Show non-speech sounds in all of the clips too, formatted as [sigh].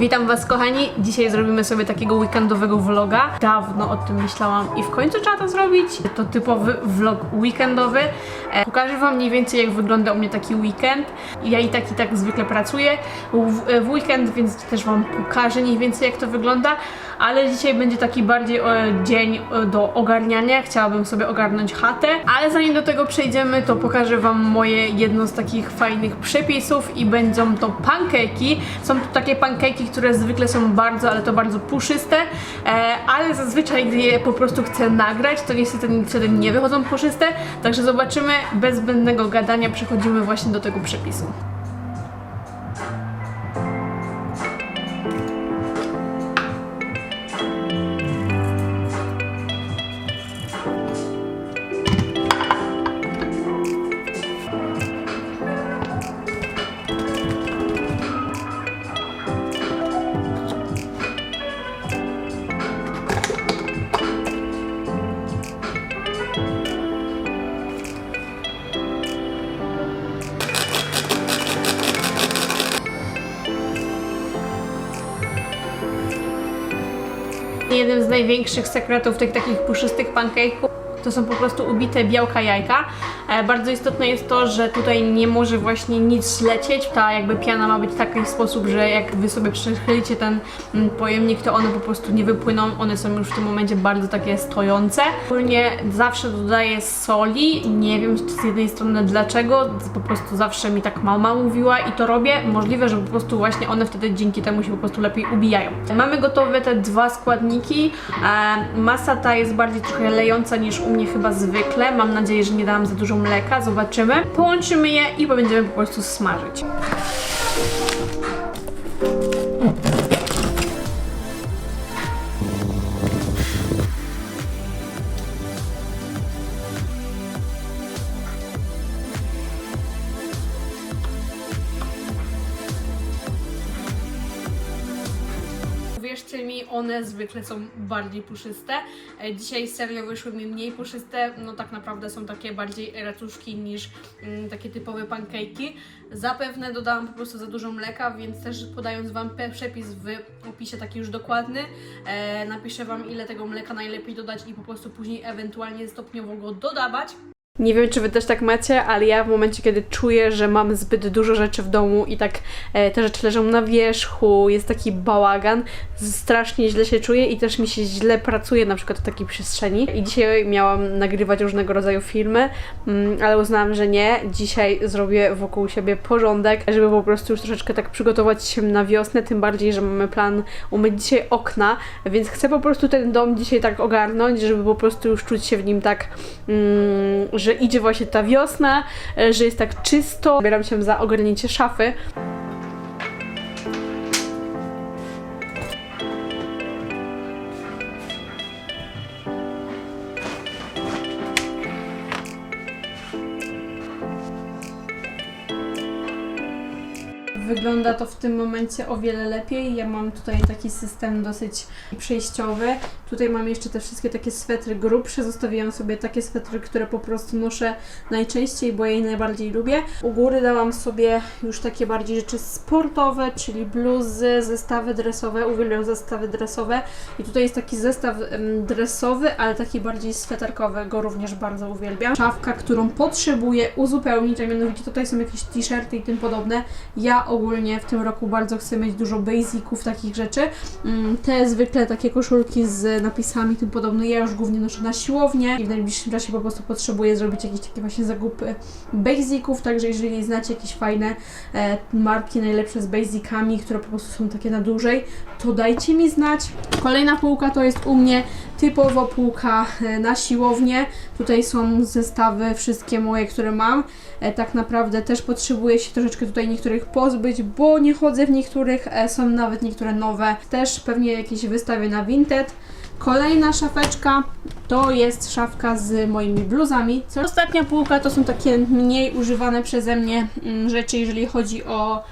Witam Was kochani, dzisiaj zrobimy sobie takiego weekendowego vloga. Dawno o tym myślałam i w końcu trzeba to zrobić. To typowy vlog weekendowy. E, pokażę Wam mniej więcej jak wygląda u mnie taki weekend. Ja i tak i tak zwykle pracuję w, w weekend, więc też Wam pokażę mniej więcej jak to wygląda. Ale dzisiaj będzie taki bardziej e, dzień e, do ogarniania. Chciałabym sobie ogarnąć chatę. Ale zanim do tego przejdziemy, to pokażę Wam moje jedno z takich fajnych przepisów i będą to pancake'i. Są to takie pancake'i, które zwykle są bardzo, ale to bardzo puszyste, e, ale zazwyczaj gdy je po prostu chcę nagrać, to niestety wtedy nie wychodzą puszyste, także zobaczymy, bez zbędnego gadania przechodzimy właśnie do tego przepisu. Jednym z największych sekretów tych takich puszystych pancake'ów to są po prostu ubite białka jajka. E, bardzo istotne jest to, że tutaj nie może właśnie nic lecieć. Ta jakby piana ma być w taki sposób, że jak wy sobie przechylicie ten mm, pojemnik, to one po prostu nie wypłyną. One są już w tym momencie bardzo takie stojące. Ogólnie zawsze dodaję soli. Nie wiem z jednej strony dlaczego, po prostu zawsze mi tak mama mówiła i to robię. Możliwe, że po prostu właśnie one wtedy dzięki temu się po prostu lepiej ubijają. Mamy gotowe te dwa składniki. E, masa ta jest bardziej trochę lejąca niż u mnie chyba zwykle. Mam nadzieję, że nie dałam za dużo mleka. Zobaczymy. Połączymy je i będziemy po prostu smażyć. Uwierzcie mi, one zwykle są bardziej puszyste. E, Dzisiaj serio wyszły mi mniej puszyste. No tak naprawdę są takie bardziej racuszki niż mm, takie typowe pancake'i. Zapewne dodałam po prostu za dużo mleka, więc też podając Wam przepis w opisie taki już dokładny, e, napiszę Wam ile tego mleka najlepiej dodać i po prostu później ewentualnie stopniowo go dodawać. Nie wiem, czy wy też tak macie, ale ja w momencie, kiedy czuję, że mam zbyt dużo rzeczy w domu i tak e, te rzeczy leżą na wierzchu, jest taki bałagan, strasznie źle się czuję i też mi się źle pracuje na przykład w takiej przestrzeni. I dzisiaj miałam nagrywać różnego rodzaju filmy, mm, ale uznałam, że nie. Dzisiaj zrobię wokół siebie porządek, żeby po prostu już troszeczkę tak przygotować się na wiosnę, tym bardziej, że mamy plan umyć dzisiaj okna, więc chcę po prostu ten dom dzisiaj tak ogarnąć, żeby po prostu już czuć się w nim tak, mm, że idzie właśnie ta wiosna, e, że jest tak czysto. Bieram się za ogarnięcie szafy. Wygląda to w tym momencie o wiele lepiej. Ja mam tutaj taki system dosyć przejściowy. Tutaj mam jeszcze te wszystkie takie swetry grubsze. Zostawiłam sobie takie swetry, które po prostu noszę najczęściej, bo je najbardziej lubię. U góry dałam sobie już takie bardziej rzeczy sportowe, czyli bluzy, zestawy dresowe. Uwielbiam zestawy dresowe. I tutaj jest taki zestaw dresowy, ale taki bardziej sweterkowy. Go również bardzo uwielbiam. Szafka, którą potrzebuję uzupełnić, a mianowicie tutaj są jakieś t-shirty i tym podobne. Ja ogólnie w tym roku bardzo chcę mieć dużo basiców, takich rzeczy. Mm, Te zwykle takie koszulki z napisami tym podobne, ja już głównie noszę na siłownię i w najbliższym czasie po prostu potrzebuję zrobić jakieś takie właśnie zakupy basiców, także jeżeli znacie jakieś fajne e, marki najlepsze z basicami, które po prostu są takie na dłużej, to dajcie mi znać. Kolejna półka to jest u mnie typowo półka e, na siłownię. Tutaj są zestawy wszystkie moje, które mam. E, tak naprawdę też potrzebuję się troszeczkę tutaj niektórych pozbyć, bo nie chodzę w niektórych, e, są nawet niektóre nowe. Też pewnie jakieś wystawię na Vinted. Kolejna szafeczka to jest szafka z moimi bluzami. Ostatnia półka to są takie mniej używane przeze mnie mm, rzeczy, jeżeli chodzi o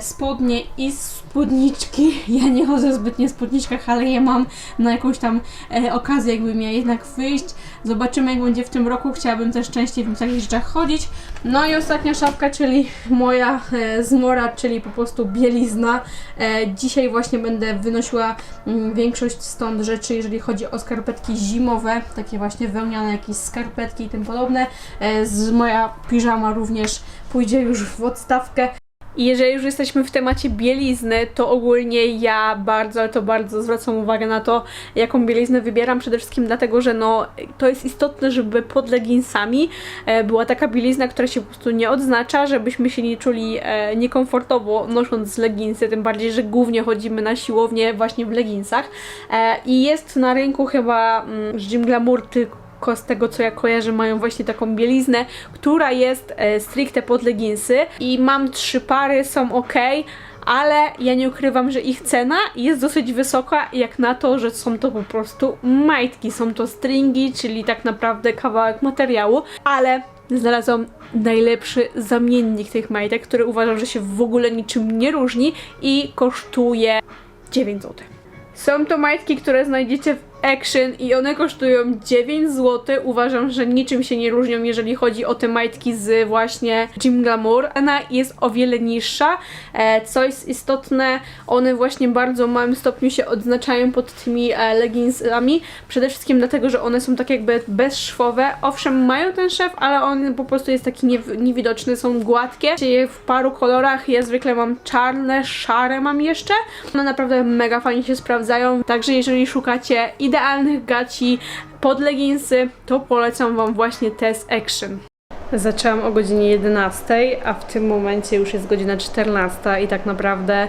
spodnie i spódniczki. [laughs] Ja nie chodzę zbytnio w spódniczkach, ale je mam na jakąś tam e, okazję, jakbym miała jednak wyjść. Zobaczymy, jak będzie w tym roku. Chciałabym też częściej w takich rzeczach chodzić. No i ostatnia szafka, czyli moja e, zmora, czyli po prostu bielizna. E, dzisiaj właśnie będę wynosiła mm, większość stąd rzeczy, jeżeli chodzi o skarpetki zimowe, takie właśnie wełniane jakieś skarpetki i tym podobne. E, z moja piżama również pójdzie już w odstawkę. I jeżeli już jesteśmy w temacie bielizny, to ogólnie ja bardzo, ale to bardzo zwracam uwagę na to, jaką bieliznę wybieram. Przede wszystkim dlatego, że no, to jest istotne, żeby pod leginsami e, była taka bielizna, która się po prostu nie odznacza, żebyśmy się nie czuli e, niekomfortowo nosząc leginsy, tym bardziej, że głównie chodzimy na siłownię właśnie w leginsach. E, I jest na rynku chyba mm, Gym Glamour tylko z tego co ja kojarzę mają właśnie taką bieliznę, która jest e, stricte pod leginsy i mam trzy pary, są ok, ale ja nie ukrywam, że ich cena jest dosyć wysoka, jak na to, że są to po prostu majtki, są to stringi, czyli tak naprawdę kawałek materiału, ale znalazłam najlepszy zamiennik tych majtek, który uważam, że się w ogóle niczym nie różni i kosztuje 9 zł. Są to majtki, które znajdziecie w Action i one kosztują 9 zł. Uważam, że niczym się nie różnią, jeżeli chodzi o te majtki z właśnie Gym Glamour. Cena jest o wiele niższa. E, co jest istotne, one właśnie bardzo małym stopniu się odznaczają pod tymi e, leginsami. Przede wszystkim dlatego, że one są tak jakby bezszwowe. Owszem, mają ten szef, ale on po prostu jest taki niew- niewidoczny, są gładkie. Je w paru kolorach. Ja zwykle mam czarne, szare mam jeszcze. One naprawdę mega fajnie się sprawdzają. Także jeżeli szukacie idealnych gaci pod leginsy, to polecam Wam właśnie Test Action. Zaczęłam o godzinie 11, a w tym momencie już jest godzina 14 i tak naprawdę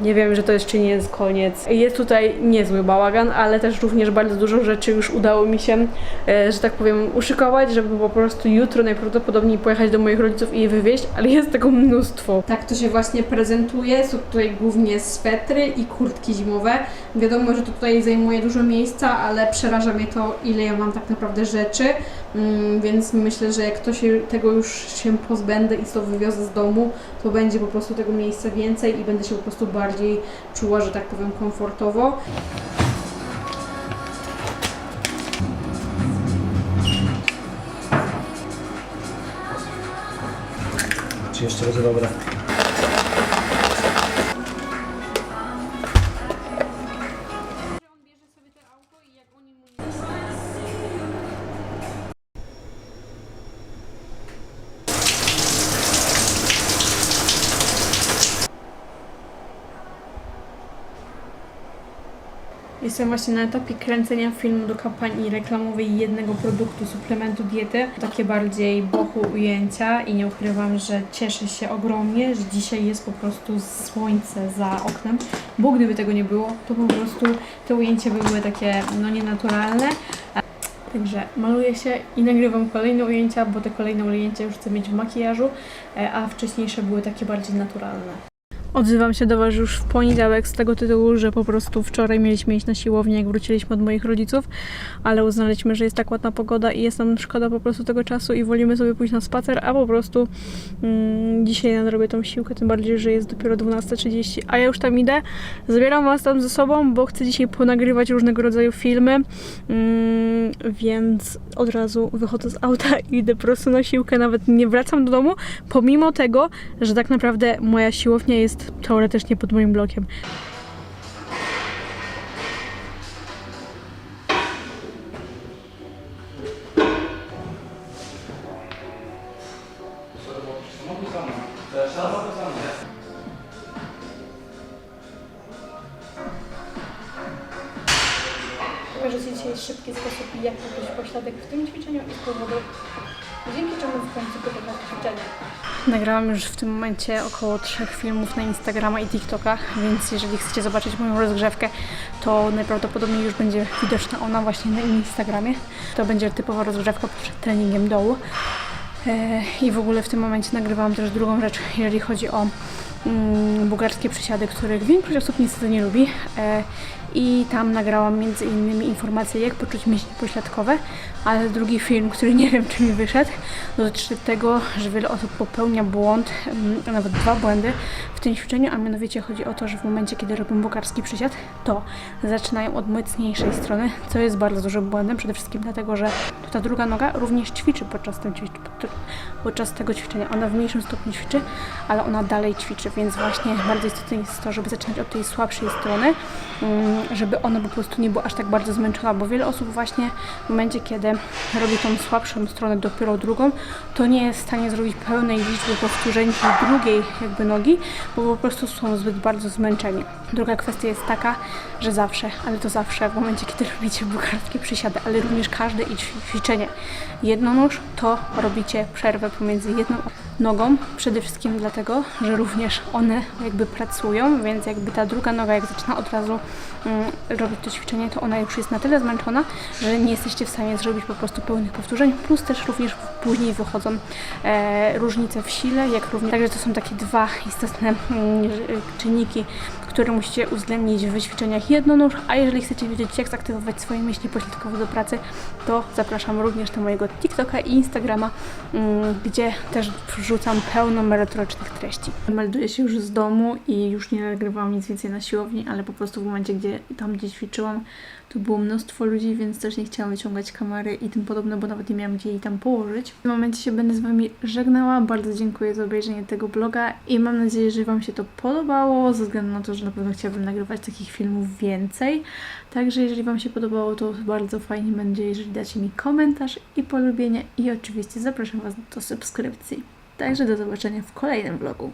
nie wiem, że to jeszcze nie jest koniec. Jest tutaj niezły bałagan, ale też również bardzo dużo rzeczy już udało mi się, e, że tak powiem, uszykować, żeby po prostu jutro najprawdopodobniej pojechać do moich rodziców i je wywieźć, ale jest tego mnóstwo. Tak to się właśnie prezentuje. Są tutaj głównie swetry i kurtki zimowe. Wiadomo, że to tutaj zajmuje dużo miejsca, ale przeraża mnie to, ile ja mam tak naprawdę rzeczy, więc myślę, że jak to się, tego już się pozbędę i to wywiozę z domu, to będzie po prostu tego miejsca więcej i będę się po prostu bardziej czuła, że tak powiem, komfortowo. Czy jeszcze będzie dobre? Jestem właśnie na etapie kręcenia filmu do kampanii reklamowej jednego produktu, suplementu diety. Takie bardziej bochu ujęcia i nie ukrywam, że cieszę się ogromnie, że dzisiaj jest po prostu słońce za oknem, bo gdyby tego nie było, to po prostu te ujęcia by były takie no nienaturalne. Także maluję się i nagrywam kolejne ujęcia, bo te kolejne ujęcia już chcę mieć w makijażu, e, a wcześniejsze były takie bardziej naturalne. Odzywam się do Was już w poniedziałek z tego tytułu, że po prostu wczoraj mieliśmy iść na siłownię, jak wróciliśmy od moich rodziców, ale uznaliśmy, że jest tak ładna pogoda i jest nam szkoda po prostu tego czasu i wolimy sobie pójść na spacer, a po prostu mm, dzisiaj nadrobię tą siłkę, tym bardziej, że jest dopiero 12.30, a ja już tam idę. Zabieram Was tam ze sobą, bo chcę dzisiaj ponagrywać różnego rodzaju filmy, mm, więc od razu wychodzę z auta i idę po prostu na siłkę, nawet nie wracam do domu, pomimo tego, że tak naprawdę moja siłownia jest teoretycznie pod moim blokiem. Dzisiaj szybki sposób, jak pokryć pośladek w tym ćwiczeniu i z powodu, dzięki czemu w końcu wykonać ćwiczenie. Nagrałam już w tym momencie około trzech filmów na Instagrama i TikToka, więc jeżeli chcecie zobaczyć moją rozgrzewkę, to najprawdopodobniej już będzie widoczna ona właśnie na Instagramie. To będzie typowa rozgrzewka przed treningiem dołu. E, I w ogóle w tym momencie nagrywałam też drugą rzecz, jeżeli chodzi o mm, bułgarskie przysiady, których większość osób niestety nie lubi. I tam nagrałam między innymi informacje, jak poczuć mięśnie pośladkowe, ale drugi film, który nie wiem, czy mi wyszedł, dotyczy tego, że wiele osób popełnia błąd, mm, a nawet dwa błędy w tym ćwiczeniu, a mianowicie chodzi o to, że w momencie, kiedy robią bułgarski przysiad, to zaczynają od mocniejszej strony, co jest bardzo dużym błędem, przede wszystkim dlatego, że ta druga noga również ćwiczy podczas, tym podczas tego ćwiczenia. Ona w mniejszym stopniu ćwiczy, ale ona dalej ćwiczy, więc właśnie bardzo istotne jest to, żeby zaczynać od tej słabszej strony, mm, żeby ona po prostu nie była aż tak bardzo zmęczona, bo wiele osób właśnie w momencie, kiedy robi tą słabszą stronę, dopiero drugą, to nie jest w stanie zrobić pełnej liczby powtórzeń drugiej jakby nogi, bo po prostu są zbyt bardzo zmęczeni. Druga kwestia jest taka, że zawsze, ale to zawsze w momencie, kiedy [laughs] robicie bułgarskie przysiady, ale również każde i ćwi- ćwiczenie jednonóż, to robicie przerwę pomiędzy jedną nogą, przede wszystkim dlatego, że również one jakby pracują, więc jakby ta druga noga jak zaczyna od razu mm, robić to ćwiczenie, to ona już jest na tyle zmęczona, że nie jesteście w stanie zrobić po prostu pełnych powtórzeń, plus też również później wychodzą e, różnice w sile, jak również, także to są takie dwa istotne mm, czynniki, które musicie uwzględnić w ćwiczeniach jednonóż, a jeżeli chcecie wiedzieć, jak zaktywować swoje myśli pośladkowe do pracy, to zapraszam również do mojego TikToka i Instagrama, mm, gdzie też wrzucam pełno merytorycznych treści. Melduję się już z domu i już nie nagrywałam nic więcej na siłowni, ale po prostu w momencie, gdzie tam gdzie ćwiczyłam, tu było mnóstwo ludzi, więc też nie chciałam wyciągać kamery i tym podobne, bo nawet nie miałam gdzie jej tam położyć. W tym momencie się będę z Wami żegnała. Bardzo dziękuję za obejrzenie tego vloga i mam nadzieję, że Wam się to podobało, ze względu na to, że na pewno chciałabym nagrywać takich filmów więcej. Także jeżeli Wam się podobało, to bardzo fajnie będzie, jeżeli dacie mi komentarz i polubienie i oczywiście zapraszam Was do subskrypcji. Także do zobaczenia w kolejnym vlogu.